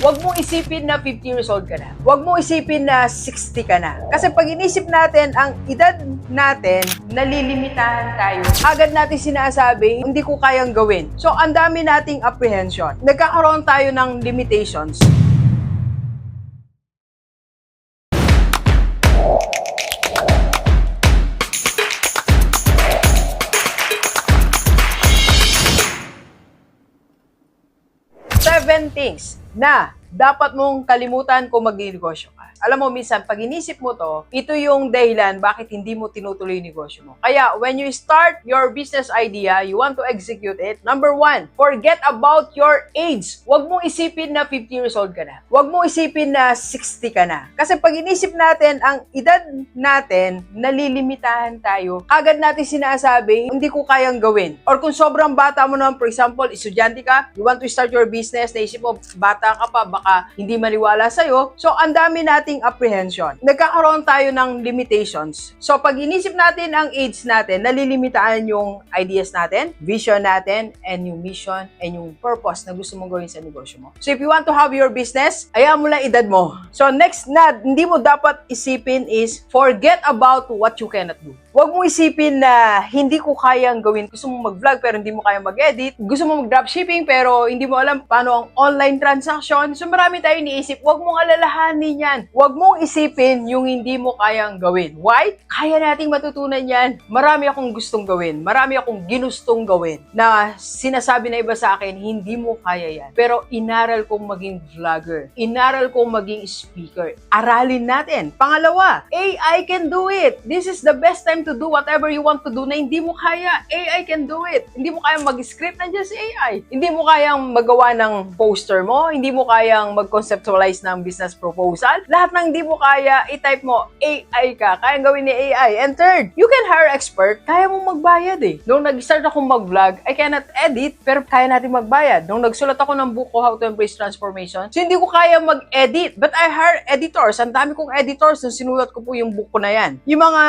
Huwag mong isipin na 50 years old ka na. Huwag mong isipin na 60 ka na. Kasi pag inisip natin ang edad natin, nalilimitahan tayo. Agad natin sinasabi, hindi ko kayang gawin. So, ang dami nating apprehension. Nagkakaroon tayo ng limitations. Seven things na dapat mong kalimutan kung magnegosyo ka. Alam mo, minsan, pag inisip mo to, ito yung dahilan bakit hindi mo tinutuloy yung negosyo mo. Kaya, when you start your business idea, you want to execute it, number one, forget about your age. Huwag mong isipin na 50 years old ka na. Huwag mong isipin na 60 ka na. Kasi pag inisip natin ang edad natin, nalilimitahan tayo. Agad natin sinasabi, hindi ko kayang gawin. Or kung sobrang bata mo naman, for example, estudyante ka, you want to start your business, naisip mo, bata ka pa, baka hindi maniwala sa'yo. So, ang dami nating apprehension. Nagkakaroon tayo ng limitations. So, pag inisip natin ang age natin, nalilimitaan yung ideas natin, vision natin, and yung mission, and yung purpose na gusto mong gawin sa negosyo mo. So, if you want to have your business, ayaw mo lang edad mo. So, next na hindi mo dapat isipin is forget about what you cannot do. Huwag mo isipin na hindi ko kayang gawin. Gusto mo mag-vlog pero hindi mo kayang mag-edit. Gusto mo mag-dropshipping pero hindi mo alam paano ang online transaction. So marami tayo iniisip. Huwag mong alalahanin yan. Huwag mong isipin yung hindi mo kayang gawin. Why? Kaya nating matutunan yan. Marami akong gustong gawin. Marami akong ginustong gawin na sinasabi na iba sa akin, hindi mo kaya yan. Pero inaral kong maging vlogger. Inaral kong maging speaker. Aralin natin. Pangalawa, AI can do it. This is the best time to do whatever you want to do na hindi mo kaya. AI can do it. Hindi mo kayang mag-script, nandiyan si AI. Hindi mo kayang magawa ng poster mo, hindi mo kayang mag-conceptualize ng business proposal. Lahat ng hindi mo kaya, i-type mo, AI ka. Kayang gawin ni AI. And third, you can hire expert. Kaya mo magbayad eh. Nung nag-start akong mag-vlog, I cannot edit, pero kaya natin magbayad. Nung nagsulat ako ng book How to Embrace Transformation, so hindi ko kaya mag-edit. But I hire editors. Ang dami kong editors nung sinulat ko po yung book ko na yan. Yung mga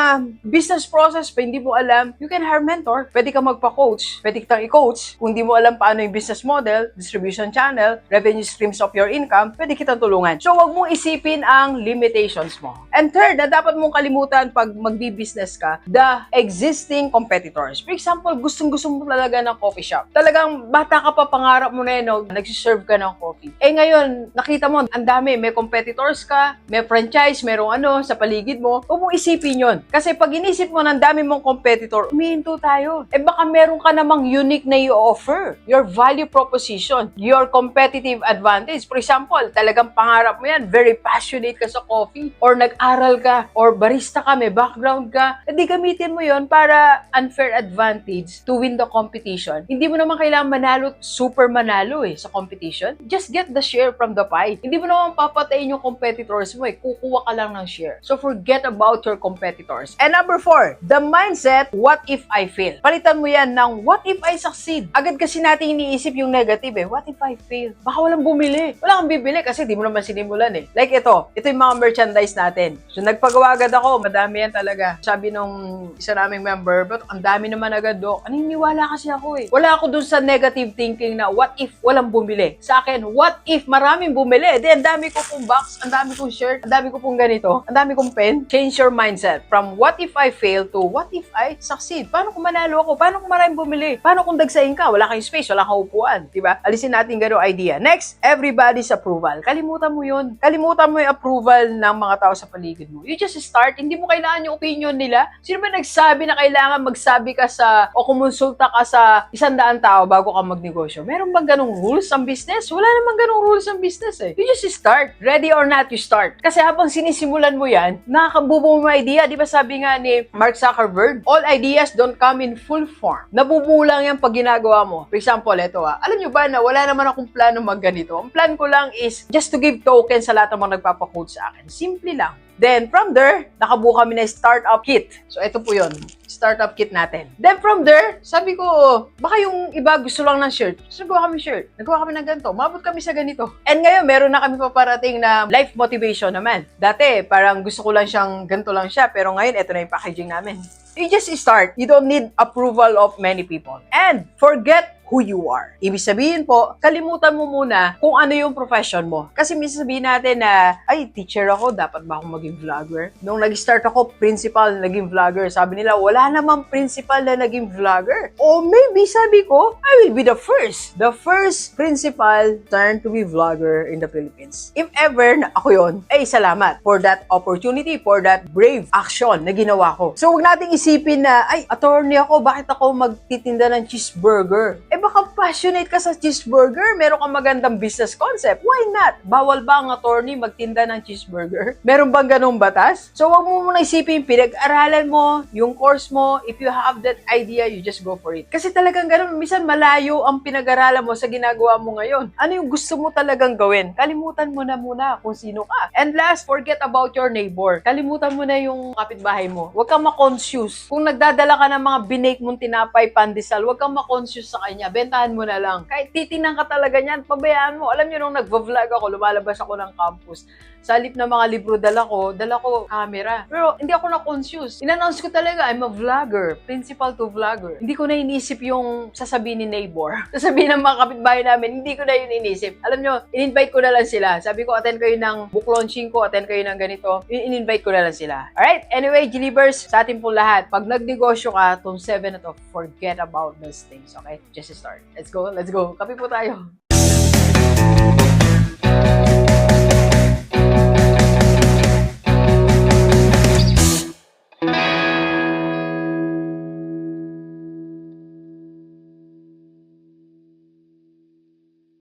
business process pa hindi mo alam, you can hire mentor. Pwede ka magpa-coach. Pwede kitang i-coach. Kung hindi mo alam paano yung business model, distribution channel, revenue streams of your income, pwede kitang tulungan. So, wag mong isipin ang limitations mo. And third, na dapat mong kalimutan pag magbi-business ka, the existing competitors. For example, gustong-gusto mo talaga ng coffee shop. Talagang bata ka pa, pangarap mo na yun, no? nagsiserve ka ng coffee. Eh ngayon, nakita mo, ang dami, may competitors ka, may franchise, merong ano, sa paligid mo. Huwag mong isipin yon. Kasi pag inisip mo ng dami mong competitor, umihinto tayo. Eh baka meron ka namang unique na i-offer. Your value proposition, your competitive advantage. For example, talagang pangarap mo yan, very passionate ka sa coffee, or nag-aral ka, or barista ka, may background ka, hindi gamitin mo yon para unfair advantage to win the competition. Hindi mo naman kailangan manalo, super manalo eh, sa competition. Just get the share from the pie. Hindi mo naman papatayin yung competitors mo eh, kukuha ka lang ng share. So forget about your competitors. And number four, the mindset, what if I fail? Palitan mo yan ng what if I succeed? Agad kasi natin iniisip yung negative eh, what if I fail? Baka walang bumili. Wala kang bibili kasi di mo naman sinimulan eh. Like ito, ito yung mga merchandise natin. So nagpagawa agad ako, madami yan talaga. Sabi nung isa naming member, but ang dami naman agad do. Aniniwala kasi ako eh. Wala ako dun sa negative thinking na what if walang bumili. Sa akin, what if maraming bumili? Then, ang dami ko pong box, ang dami kong shirt, ang dami ko pong ganito, ang dami kong pen. Change your mindset from what if I fail to what if I succeed? Paano kung manalo ako? Paano kung maraming bumili? Paano kung dagsahin ka? Wala kang space, wala kang upuan. Diba? Alisin natin gano'ng idea. Next, everybody's approval. Kalimutan mo yun. Kalimutan mo yung approval ng mga tao sa paligid mo. You just start. Hindi mo kailangan yung opinion nila. Sino ba nagsabi na kailangan magsabi ka sa o kumonsulta ka sa isang daan tao bago ka magnegosyo? Meron bang ganong rules ang business? Wala namang ganong rules ang business eh. You just start. Ready or not, you start. Kasi habang sinisimulan mo yan, nakakabubo mo idea. Di ba sabi nga ni Mark Zuckerberg, all ideas don't come in full form. Nabubuo lang yan pag ginagawa mo. For example, ito ah. Alam nyo ba na wala naman akong plano magganito? Ang plan ko lang is just to give tokens sa lahat ng mga nagpapakood sa akin. Simple lang. Then, from there, nakabuo kami na startup kit. So, ito po yun. Startup kit natin. Then, from there, sabi ko, baka yung iba gusto lang ng shirt. So, nagawa kami shirt. Nagawa kami ng ganito. Mabot kami sa ganito. And ngayon, meron na kami paparating na life motivation naman. Dati, parang gusto ko lang siyang ganito lang siya. Pero ngayon, ito na yung packaging namin. You just start. You don't need approval of many people. And forget who you are. Ibig sabihin po, kalimutan mo muna kung ano yung profession mo. Kasi minsan sabihin natin na, ay, teacher ako, dapat ba akong maging vlogger? Nung nag-start ako, principal, naging vlogger. Sabi nila, wala namang principal na naging vlogger. O maybe, sabi ko, I will be the first. The first principal turn to be vlogger in the Philippines. If ever na ako yon, ay salamat for that opportunity, for that brave action na ginawa ko. So, huwag nating isipin na, ay, attorney ako, bakit ako magtitinda ng cheeseburger? Eh, baka passionate ka sa cheeseburger, meron kang magandang business concept. Why not? Bawal ba ang attorney magtinda ng cheeseburger? Meron bang ganong batas? So, huwag mo muna isipin, pinag-aralan mo, yung course mo, if you have that idea, you just go for it. Kasi talagang ganun, minsan malayo ang pinag-aralan mo sa ginagawa mo ngayon. Ano yung gusto mo talagang gawin? Kalimutan mo na muna kung sino ka. And last, forget about your neighbor. Kalimutan mo na yung kapitbahay mo. Huwag kang ma-conscious. Kung nagdadala ka ng mga binake mong tinapay, pandesal, huwag kang ma-conscious sa kanya. Bentahan mo na lang. Kahit titinan ka talaga niyan, pabayaan mo. Alam niyo, nung nag-vlog ako, lumalabas ako ng campus. Sa halip na mga libro dala ko, dala ko camera. Pero hindi ako na-conscious. In-announce ko talaga, I'm a vlogger. Principal to vlogger. Hindi ko na inisip yung sasabihin ni neighbor. Sasabihin ng mga kapitbahay namin, hindi ko na yun inisip. Alam nyo, in-invite ko na lang sila. Sabi ko, attend kayo ng book launching ko, attend kayo ng ganito. In-invite ko na lang sila. Alright? Anyway, Gilibers, sa atin po lahat, pag nagnegosyo ka, tong 7 na to, forget about those things, okay? Just start. Let's go, let's go. Kape po tayo.